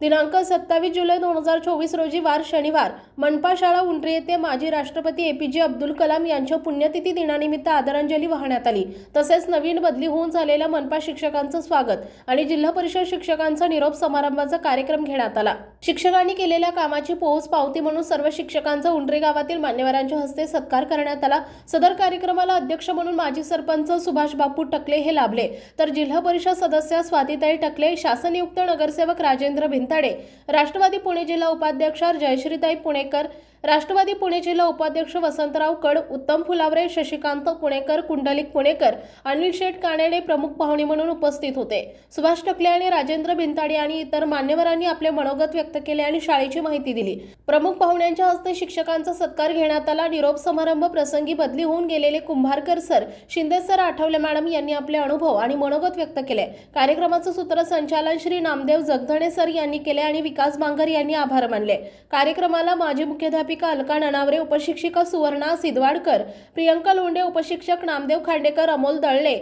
दिनांक सत्तावीस जुलै दोन हजार चोवीस रोजी वार शनिवार मनपा शाळा उंड्री येथे माजी राष्ट्रपती ए पी जे अब्दुल कलाम यांच्या पुण्यतिथी दिनानिमित्त आदरांजली वाहण्यात आली. तसेच नवीन बदली होऊन झालेल्या मनपा शिक्षकांचं स्वागत आणि जिल्हा परिषद शिक्षकांचा निरोप समारंभाचा कार्यक्रम घेण्यात आला. शिक्षकांनी केलेल्या कामाची पोहोच पावती म्हणून सर्व शिक्षकांचा उंड्री गावातील मान्यवरांच्या हस्ते सत्कार करण्यात आला. सदर कार्यक्रमाला अध्यक्ष म्हणून माजी सरपंच सुभाष बापू टकले हे लाभले. तर जिल्हा परिषद सदस्य स्वातीताई टकले शासनयुक्त नगरसेवक राजेंद्र भिंताडे राष्ट्रवादी पुणे जिल्हा उपाध्यक्ष जयश्रीताई पुणेकर राष्ट्रवादी पुणे जिल्हा उपाध्यक्ष वसंतराव कड उत्तम फुलावरे शशिकांत पुणेकर कुंडलिक पुणेकर अनिल शेठ कानेडे प्रमुख पाहुणे म्हणून उपस्थित होते. सुभाष टकले आणि राजेंद्र भिंताडे आणि इतर मान्यवरांनी आपले मनोगत व्यक्त केले आणि शाळेची माहिती दिली. प्रमुख पाहुण्यांच्या हस्ते शिक्षकांचा सत्कार घेण्यात आला. निरोप समारंभ प्रसंगी बदली होऊन गेलेले Kumbharkar sir Shinde sir Athavale madam यांनी आपले अनुभव आणि मनोगत व्यक्त केले. कार्यक्रमाचं सूत्रसंचालन श्री नामदेव जगधणे सर यांनी केले आणि विकास बांगर यांनी आभार मानले. कार्यक्रमाला माजी मुख्याध्यापिका अलका ननावरे उपशिक्षिका सुवर्णा सिदवाडकर प्रियंका लोंढे उपशिक्षक नामदेव खांडेकर अमोल दळले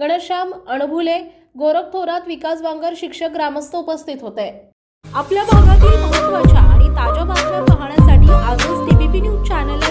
गणश्याम अणभुले गोरख थोरात विकास बांगर शिक्षक ग्रामस्थ उपस्थित होते. आपल्या भागातील महत्त्वाच्या आणि ताज्या बातम्या पाहण्यासाठी आजच टीबीपी न्यूज चॅनलला